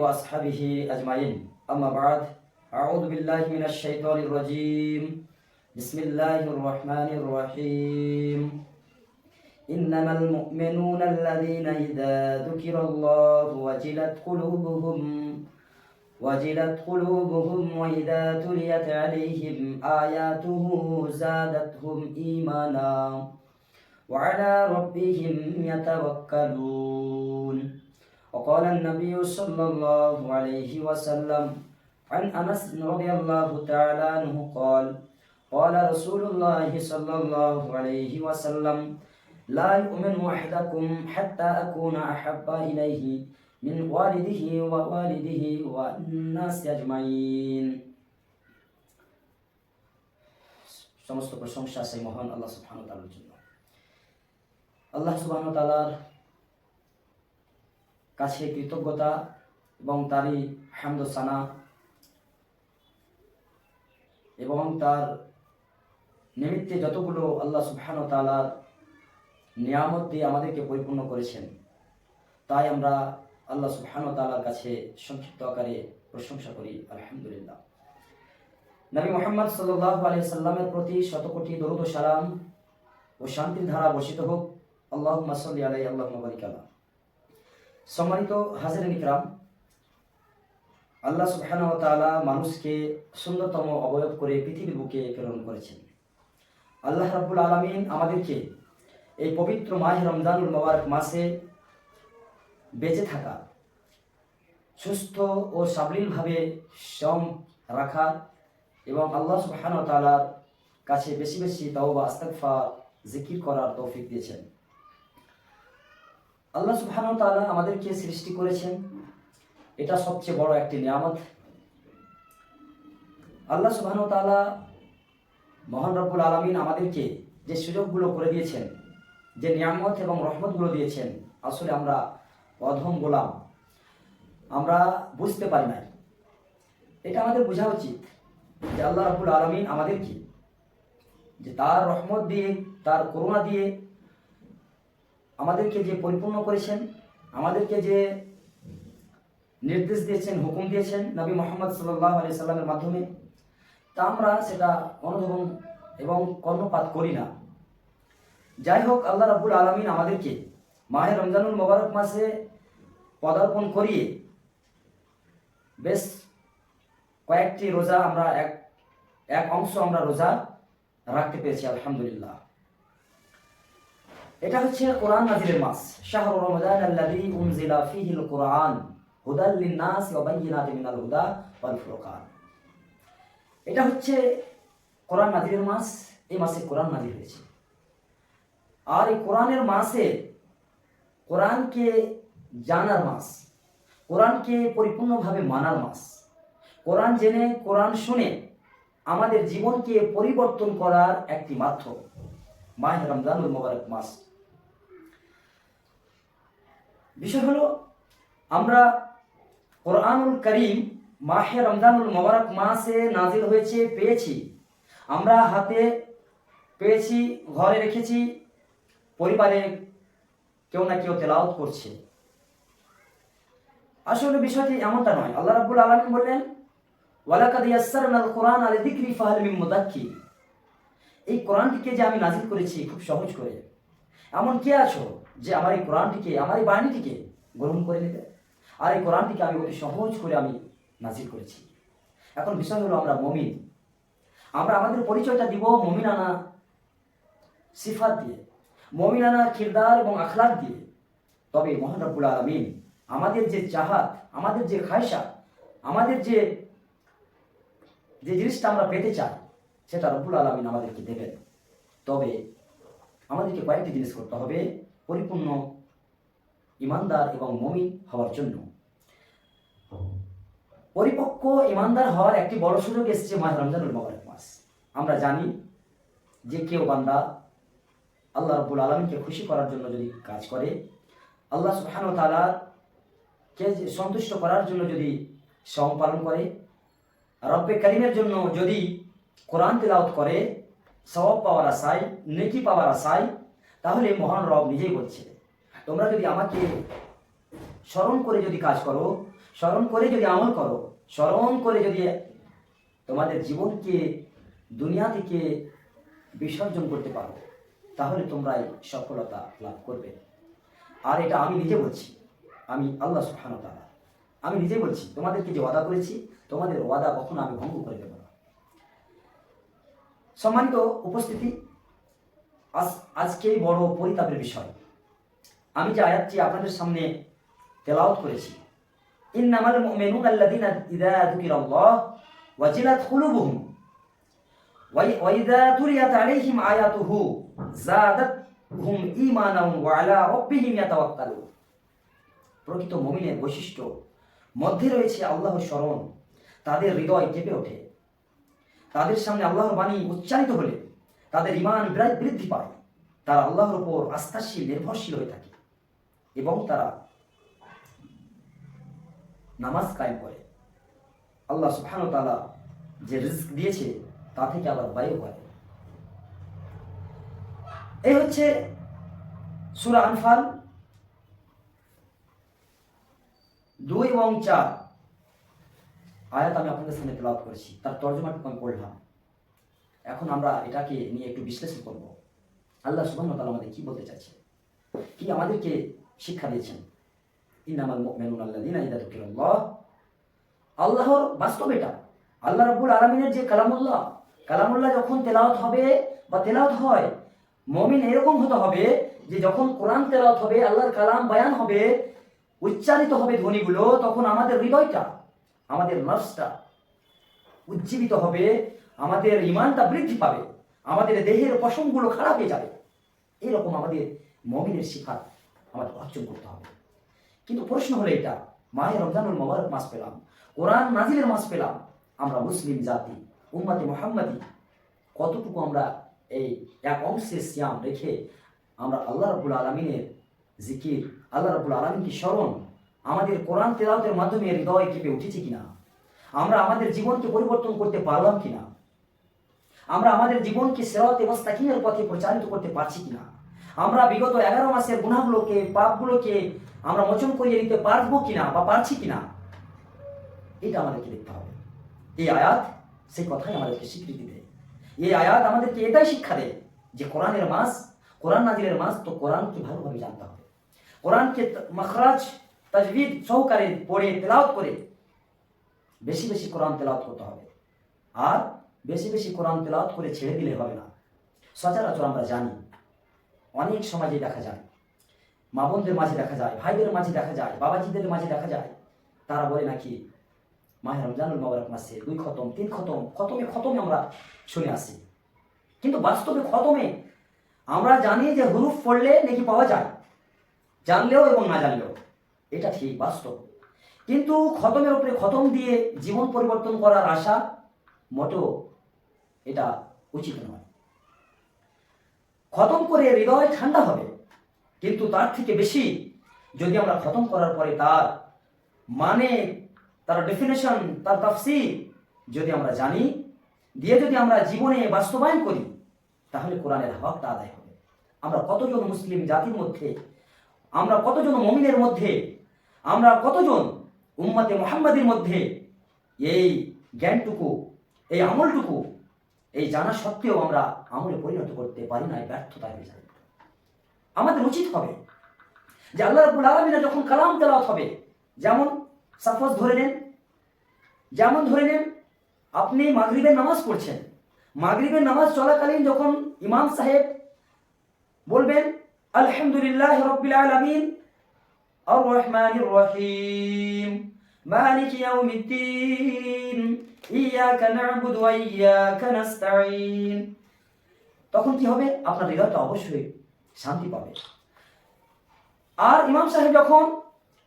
وأصحابه أجمعين. أما بعد أعوذ بالله من الشيطان الرجيم. بسم الله الرحمن الرحيم. إنما المؤمنون الذين إذا ذكر الله وجلت قلوبهم وجلت قلوبهم وإذا تليت عليهم آياته زادتهم إيمانا وعلى ربهم يتوكلون. وقال النبي صلى الله عليه وسلم عن أنس رضي الله تعالى عنه قال قال رسول الله صلى الله عليه وسلم لا يؤمن أحدكم حتى أكون أحب إليه من والده ووالده والناس أجمعين সমস্ত প্রশংসা সেই মহান আল্লাহ সুবহানাহু তাআলার জন্য আল্লাহ সুবহানাহু তাআলার কাছে কৃতজ্ঞতা এবং তারই হামদ সানা এবং তার নিমিত্তে যতগুলো আল্লাহ সুবহানাহু তাআলার নিয়ামত দিয়ে আমাদেরকে পরিপূর্ণ করেছেন, তাই আমরা আল্লাহ সুবহানাহু তাআলার কাছে সংক্ষিপ্ত আকারে প্রশংসা করি, আলহামদুলিল্লাহ। নবী মোহাম্মদ সাল্লাল্লাহু আলাইহি সাল্লামের প্রতি শতকোটি দরুদ সালাম ও শান্তির ধারা বর্ষিত হোক। আল্লাহ সাল্লি আলাই আল্লাহ বারিক আলা। সম্মানিত হাজিরিন ইকরাম, আল্লাহ সুবহানাহু ওয়া তাআলা মানুষকে সুন্দরতম অবয়ব করে পৃথিবীর বুকে প্রেরণ করেছেন। আল্লাহ রাবুল আলামিন আমাদেরকে এই পবিত্র মাহে রমজানুল মোবারক মাসে বেঁচে থাকা, সুস্থ ও সাবলীলভাবে শ্রম রাখা এবং আল্লাহ সুবহানাহু ওয়া তাআলার কাছে বেশি বেশি তাওবা, আস্তাগফার, জিকির করার তৌফিক দিয়েছেন। আল্লাহ সুবহানাহু তাআলা আমাদেরকে সৃষ্টি করেছেন। এটা সবচেয়ে বড় একটি নিয়ামত। আল্লাহ সুবহানাহু তাআলা মহান রব্বুল আলামিন আমাদেরকে যে সুযোগগুলো করে দিয়েছেন, যে নিয়ামত এবং রহমতগুলো দিয়েছেন, আসলে আমরা অধম গোলাম। আমরা বুঝতে পারি না এটা আমাদের বোঝা উচিত যে আল্লাহ রাবুল আলমিন আমাদেরকে যে তার রহমত দিয়ে, তার করুণা দিয়ে আমাদেরকে যে পরিপূর্ণ করেছেন, আমাদেরকে যে নির্দেশ দিয়েছেন, হুকুম দিয়েছেন নবী মোহাম্মদ সাল্লাহ আলি সাল্লামের মাধ্যমে, তা আমরা সেটা অনুধাবন এবং কর্ণপাত করি না। যাই হোক, আল্লাহ রাবুল আলমিন আমাদেরকে মাহে রমজানুল মোবারক মাসে পদার্পণ করিয়ে বেশ কয়েকটি রোজা আমরা এক এক অংশ আমরা রোজা রাখতে পেরেছি, আলহামদুলিল্লাহ। এটা হচ্ছে কোরআন নাজিরের মাস। শাহরু রমজান আল্লাযী উনজিলা ফীহিল কোরআন হুদাল লিন-নাস ওয়া বায়্যিনাতিন মিনাল হুদা ওয়াল ফুরকান। এটা হচ্ছে কোরআন নাজিরের মাস, এই মাসে কোরআন নাজির হয়েছে। আর এই কোরআনের মাসে কোরআনকে জানার মাস, কোরআনকে পরিপূর্ণভাবে মানার মাস, কোরআন জেনে, কোরআন শুনে আমাদের জীবনকে পরিবর্তন করার একটি মাধ্যম। মাহ রমজানুল মোবারক মাস। বিষয় হলো, আমরা কোরআনুল করিম মাহে রমজানুল মোবারক মাসে নাজিল হয়েছে, পেয়েছি। আমরা হাতে পেয়েছি, ঘরে রেখেছি, পরিবারে কেউ না কেউ তেলাওত করছে। আসলে বিষয়টি এমনটা নয়। আল্লাহ রাব্বুল আলামিন বললেন কোরআন এই কোরআনটিকে যে আমি নাজিল করেছি খুব সহজ করে। এমন কে আছো? যে আমার এই কোরআনটিকে, আমার এই বাণীটিকে গ্রহণ করে নেবে আর এই কোরআনটিকে আমি অতি সহজ করে আমি নাজিল করেছি। এখন বিষয় হলো আমরা মমিন। আমরা আমাদের পরিচয়টা দিব মমিনানা সিফাত দিয়ে। মমিনানা কিরদার এবং আখলাক দিয়ে। তবে মহান রব্বুল আলমিন আমাদের যে চাহাত আমাদের যে খায়সা, আমাদের যে যে জিনিসটা আমরা পেতে চাই, সেটা রব্বুল আলমিন আমাদেরকে দেবেন। তবে আমাদেরকে কয়েকটি জিনিস করতে হবে। পরিপূর্ণ ইমানদার এবং মমিন হওয়ার জন্য। পরিপক্ক ইমানদার হওয়ার একটি বড় সুযোগ এসেছে মাহ রমজানুল মোবারক মাস। আমরা জানি যে কেউ বান্দা আল্লাহ রব্বুল আলমীকে খুশি করার জন্য যদি কাজ করে, আল্লাহ সুবহান তালা কে সন্তুষ্ট করার জন্য যদি সম পালন করে, রব্বে করিমের জন্য যদি কোরআন তেলাওত করে, সওয়াব পাওয়ার আশায়, নেকি পাওয়ার আশায় তাহলে মহান রব নিজেই বলছে, তোমরা যদি আমাকে স্মরণ করে যদি কাজ করো, স্মরণ করে যদি আমল করো, স্মরণ করে যদি তোমাদের জীবনকে, দুনিয়া থেকে বিসর্জন করতে পারো, তাহলে তোমরাই সফলতা লাভ করবে। আর এটা আমি নিজে বলছি, আমি আল্লাহ ওয়া আমি নিজে বলছি, তোমাদেরকে যে ওয়াদা করেছি, তোমাদের ওয়াদা কখনো আমি ভঙ্গ করে দেবো না। সম্মানিত উপস্থিতি আজ আজকে বড় পরিতাপের বিষয়। আমি যে আয়াতটি আপনাদের সামনে তেলাওয়াত করেছি। ইন্নামাল মুমিনুন আল্লাযীনা ইযা যুকিরাল্লাহ ওয়াজিলাত কুলুবুহুম ওয়া ইযা তুলিয়াত আলাইহিম আয়াতুহু যাদাতহুম ঈমানান ওয়া আলা রাব্বিহিম ইয়াতাওয়াক্কালুন। প্রকৃত মুমিনের বৈশিষ্ট্য, মধ্যে রয়েছে আল্লাহর স্মরণ। তাদের হৃদয় কেঁপে ওঠে। তাদের সামনে আল্লাহর বাণী উচ্চারিত হলে তাদের ইমান বিরাট বৃদ্ধি পায়। তারা আল্লাহর উপর আস্থাশীল, নির্ভরশীল হয়ে থাকে এবং তারা নামাজ কায়েম করে। আল্লাহ সুবহানাহু ওয়া তাআলা যে রিস্ক দিয়েছে, তা থেকে আবার বায়ু করে এই হচ্ছে সূরা আনফাল। দুই এবং চার আয়াত আমি আপনাদের সামনে তেলাওয়াত করেছি। তার তর্জমাটুকু আমি পড়লাম। এখন আমরা এটাকে নিয়ে একটু বিশ্লেষণ করব। আল্লাহ ওয়া আমাদের কি বলতে চাইছে কি আমাদেরকে শিক্ষা দিয়েছেন? ইন্নামাল মুমিনুনা আল্লাযীনা ইযা যুকিরাল্লাহ। আল্লাহর বাস্তব এটা। আল্লাহ রাব্বুল আলামিনের যে কালামুল্লাহ কালামুল্লাহ যখন তেলাওয়াত হবে বা তেলাওয়াত হয়, মমিন এরকম হতে হবে যে যখন কোরআন তেলাওয়াত হবে, আল্লাহর কালাম বায়ান হবে, উচ্চারিত হবে ধ্বনিগুলো, তখন আমাদের হৃদয়টা, আমাদের নর্সটা উজ্জীবিত হবে আমাদের ইমানটা বৃদ্ধি পাবে, আমাদের দেহের পশমগুলো খারাপ হয়ে যাবে। এরকম আমাদের মমিনের শিক্ষা আমাদের অর্জন করতে হবে। কিন্তু প্রশ্ন হলো এটা মায়ের রমজানুল মোবারক মাস পেলাম, কোরআন নাজিলের মাস পেলাম, আমরা মুসলিম জাতি, উম্মাতি মোহাম্মদি, কতটুকু আমরা এই এক অংশে সিয়াম রেখে আমরা আল্লাহ রাবুল আলমিনের জিকির, আল্লাহ রাবুল আলমিনকে স্মরণ, আমাদের কোরআন তেলাওতের মাধ্যমে হৃদয় কেঁপে উঠেছে কিনা? আমরা আমাদের জীবনকে পরিবর্তন করতে পারলাম কিনা? আমরা আমাদের জীবনকে সেরাতে মোস্তাকিমের পথে পরিচালিত করতে পারছি কিনা? আমরা বিগত এগারো মাসের গুণাগুলোকে পাপগুলোকে আমরা মোচন করিয়ে নিতে পারব কিনা বা পারছি কিনা? এটা আমাদেরকে দেখতে হবে। এই আয়াত সেই কথাই আমাদেরকে স্বীকৃতি দেয়। এই আয়াত আমাদেরকে এটাই শিক্ষা দেয় যে কোরআনের মাস, কোরআন নাজিরের মাস তো কোরআনকে ভালোভাবে জানতে হবে। কোরআনকে মখরাজ তাজবিদ সহকারে পড়ে তেলাওয়াত করে বেশি বেশি কোরআন তেলাওয়াত করতে হবে। আর বেশি বেশি কোরআন তেলাওয়াত করে ছেড়ে দিলে হবে না। সচরাচর আমরা জানি, অনেক সমাজে দেখা যায়, মা বোনদের মাঝে দেখা যায়, ভাইদের মাঝে দেখা যায়, বাবাজিদের মাঝে দেখা যায়, তারা বলে নাকি মাহের রমজানুল মোবারক মাসে দুই খতম, তিন খতম, খতমে খতমে আমরা শুনে আসি। কিন্তু বাস্তবে খতমে আমরা জানি যে হুরুফ পড়লে নাকি পাওয়া যায়, জানলেও এবং না জানলেও, এটা ঠিক বাস্তব। কিন্তু খতমের উপরে খতম দিয়ে জীবন পরিবর্তন করার আশা মোটেও এটা উচিত নয়। খতম করে হৃদয় ঠান্ডা হবে, কিন্তু তার থেকে বেশি যদি আমরা খতম করার পরে তার মানে তার ডেফিনেশন তার তাফসির যদি আমরা জানি, দিয়ে যদি আমরা জীবনে বাস্তবায়ন করি, তাহলে কোরআনের হকটা আদায় হবে। আমরা কতজন মুসলিম জাতির মধ্যে, আমরা কতজন মমিনের মধ্যে, আমরা কতজন উম্মাতে মোহাম্মদের মধ্যে এই জ্ঞানটুকু, এই আমলটুকু এই জানা সত্ত্বেও আমরা আমলে পরিণত করতে পারি না ব্যর্থতা হয়ে যায় আমাদের উচিত হবে যে আল্লাহ রাব্বুল আলামিনের যখন কালাম তেলাওয়াত হবে, যেমন সাপোজ ধরে নেন, যেমন ধরে নেন আপনি মাগরিবের নামাজ পড়ছেন, মাগরিবের নামাজ চলাকালীন যখন ইমাম সাহেব বলবেন, আলহামদুলিল্লাহ রব্বিল আলামিন আর রহমানির রহিম। মালিক ইয়াউমিদ্দিন ইয়াকা না'বুদু ওয়া ইয়াকা নাস্তাঈন তখন কি হবে? আপনার হৃদয়টা অবশ্যই শান্তি পাবে। আর ইমাম সাহেব যখন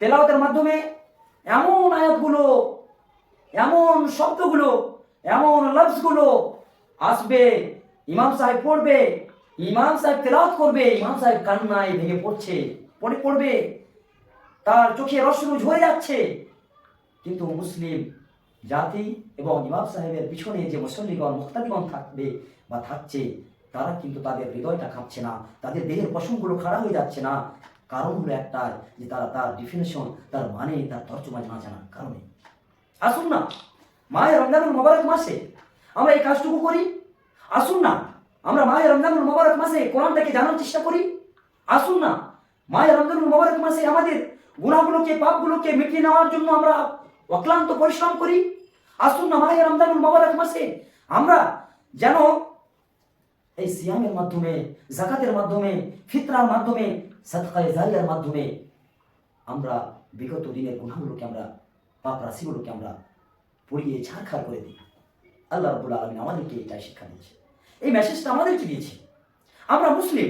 তেলাওয়াতের মাধ্যমে এমন আয়াতগুলো, এমন শব্দগুলো, এমন লফজগুলো আসবে, ইমাম সাহেব পড়বে, ইমাম সাহেব তেলাওয়াত করবে, ইমাম সাহেব কান্নায় ভেঙে পড়ছে, পড়ে পড়বে, তার চোখে রশ্রু ঝরে যাচ্ছে কিন্তু মুসলিম জাতি এবং ইমাম সাহেবের পিছনে যে মুসল্লিগণ মুক্তাদিগণ থাকবে বা থাকছে, তারা কিন্তু তাদের হৃদয়টা খাচ্ছে না। তাদের দেহের পশমগুলো খাড়া হয়ে যাচ্ছে না। কারণ হলো একটা যে তারা তার ডিফিনেশন তার মানে তার তর্জমা না জানার কারণে। আসুন না, মায়ের রমজানুল মোবারক মাসে আমরা এই কাজটুকু করি? আসুন না, আমরা মায়ের রমজানুল মোবারক মাসে কোরআনটাকে জানার চেষ্টা করি? আসুন না, মায়ের রমজানুল মোবারক মাসে আমাদের গুণাগুলোকে পাপগুলোকে মিটিয়ে নেওয়ার জন্য আমরা অক্লান্ত পরিশ্রম করি। আসুন না মায়ের রমজানুল মোবারক মাসে আমরা যেন এই সিয়ামের মাধ্যমে জাকাতের মাধ্যমে, ফিতরার মাধ্যমে, সদকায়ে জারিয়ার মাধ্যমে আমরা বিগত দিনের গুণাগুলোকে আমরা, পাপ রাশিগুলোকে আমরা পড়িয়ে ছাড়খাড় করে দিই। আল্লাহ রবুল্লা আলমিন আমাদেরকে এটাই শিক্ষা দিয়েছে। এই মেসেজটা আমাদেরকে দিয়েছে। আমরা মুসলিম,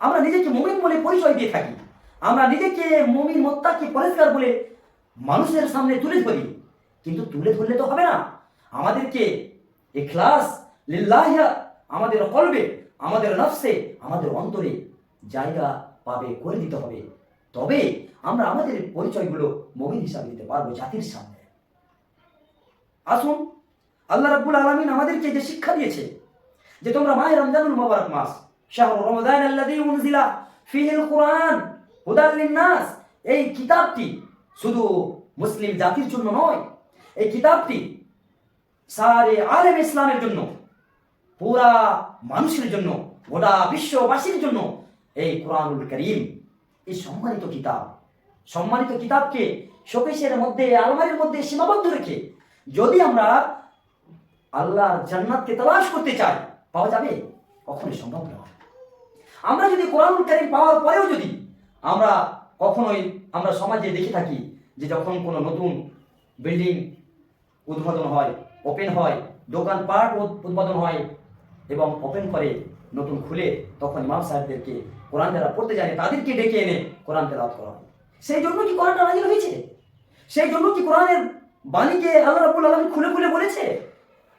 আমরা নিজেকে মমিন বলে পরিচয় দিয়ে থাকি। আমরা নিজেকে মমিন মত্তাকে পরিষ্কার বলে মানুষের সামনে তুলে ধরি। কিন্তু তুলে ধরলে তো হবে না। আমাদেরকে এখলাস লিল্লাহিয়া আমাদের কলবে, আমাদের নফসে, আমাদের অন্তরে জায়গা পাবে, করে দিতে হবে। তবে আমরা আমাদের পরিচয়গুলো মমিন হিসাবে দিতে পারব জাতির সামনে। আসুন, আল্লাহ রাব্বুল আলামিন আমাদেরকে যে শিক্ষা দিয়েছে যে তোমরা মাহে রমজানুল মোবারক মাস, শাহরু রমাদান আল্লাযী উনজিলা ফীহিল কুরআন, হুদাল লিন-নাস এই কিতাবটি শুধু মুসলিম জাতির জন্য নয়, এই কিতাবটি সারে আলেম ইসলামের জন্য, পুরা মানুষের জন্য, গোটা বিশ্ববাসীর জন্য এই কোরআনুল করিম, এই সম্মানিত কিতাব। সম্মানিত কিতাবকে শোকেশের মধ্যে, আলমারির মধ্যে সীমাবদ্ধ রেখে যদি আমরা আল্লাহর জান্নাতকে তালাশ করতে চাই, পাওয়া যাবে? কখনোই সম্ভব নয়। আমরা যদি কোরআনুল কারিম পাওয়ার পরেও যদি আমরা কখনোই আমরা সমাজে দেখে থাকি যে যখন কোনো নতুন বিল্ডিং উদ্বোধন হয় ওপেন হয়, দোকানপাট উদ- উদ্বোধন হয় এবং ওপেন করে নতুন খুলে, তখন ইমাম সাহেবদেরকে কোরআন যারা পড়তে জানে, তাদেরকে ডেকে এনে কোরআন তেলাওয়াত করা হয়। সেই জন্য কি কোরআনটা নাজিল হয়েছে? সেই জন্য কি কোরআনের বাণীকে আল্লাহ রাব্বুল আলামিন খুলে খুলে বলেছে?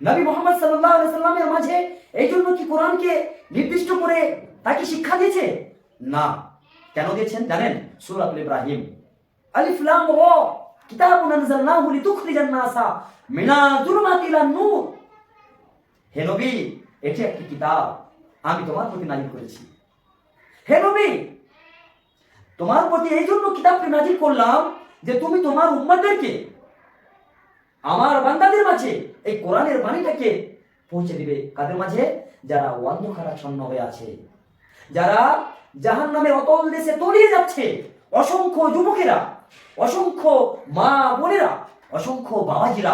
নবী মোহাম্মদ আলাইহি সাল্লামের মাঝে এই জন্য কি কোরআনকে নির্দিষ্ট করে তাকে শিক্ষা দিয়েছে? না। কেন দিয়েছেন জানেন? সূরাতুল ইব্রাহিম। নাসা যুলমাতি নূর। হে নবী, এটি একটি কিতাব। আমি তোমার প্রতি নাজিল করেছি। হে নবী, তোমার প্রতি এই জন্য কিতাবটি নাজিল করলাম যে তুমি তোমার উম্মতদেরকে, আমার বান্দাদের মাঝে, এই কোরআনের বাণীটাকে পৌঁছে দিবে। কাদের মাঝে? যারা অন্ধকারাচ্ছন্ন হয়ে আছে। যারা জাহান নামে অতল দেশে তলিয়ে যাচ্ছে। অসংখ্য যুবকেরা, অসংখ্য মা বোনেরা, অসংখ্য বাবাজিরা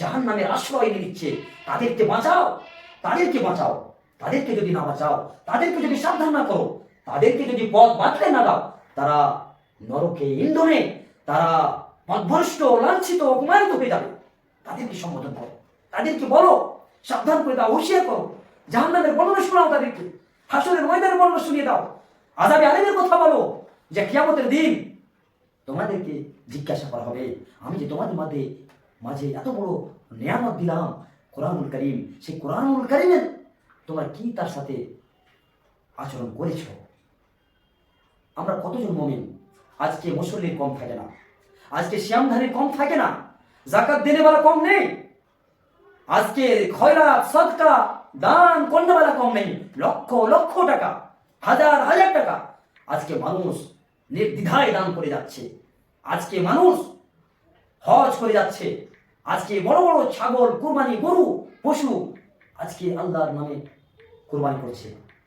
জাহান নামের আশ্রয় নিয়ে নিচ্ছে তাদেরকে বাঁচাও তাদেরকে বাঁচাও, তাদেরকে যদি না বাঁচাও, তাদেরকে যদি সাবধান না করো, তাদেরকে যদি পথ বাঁচতে না দাও, তারা নরকে ইন্ধনে, তারা পথভ্রষ্ট লাঞ্ছিত, অপমানিত হয়ে যাবে। তাদেরকে সম্বোধন করো, তাদেরকে বলো, সাবধান করে দাও, হুঁশিয়ার করো। জাহান্নামের বর্ণনা শোনাও তাদেরকে। হাসনের ময়দানের বর্ণনা শুনিয়ে দাও। আজাবে আলেমের কথা বলো যে কিয়ামতের দিন তোমাদেরকে জিজ্ঞাসা করা হবে। আমি যে তোমাদের মাঝে মাঝে এত বড় নিয়ামত দিলাম কোরআনুল করিম, সেই কোরআনুল করিমের তোমরা কি তার সাথে আচরণ করেছ? আমরা কতজন মমিন? আজকে মুসল্লির কম থাকে না। আজকে শ্যামধারীর কম থাকে না। জাকাত দেনেওয়ালা কম নেই। আজকে খয়রাত, সদকা, দান কন্যাওয়ালা কম নেই। লক্ষ লক্ষ টাকা। হাজার হাজার টাকা। আজকে মানুষ নির্দ্বিধায় দান করে যাচ্ছে। আজকে মানুষ হজ করে যাচ্ছে। আজকে বড় বড় ছাগল, কুরবানি গরু, পশু আজকে আল্লাহর নামে কুরবানি করছে।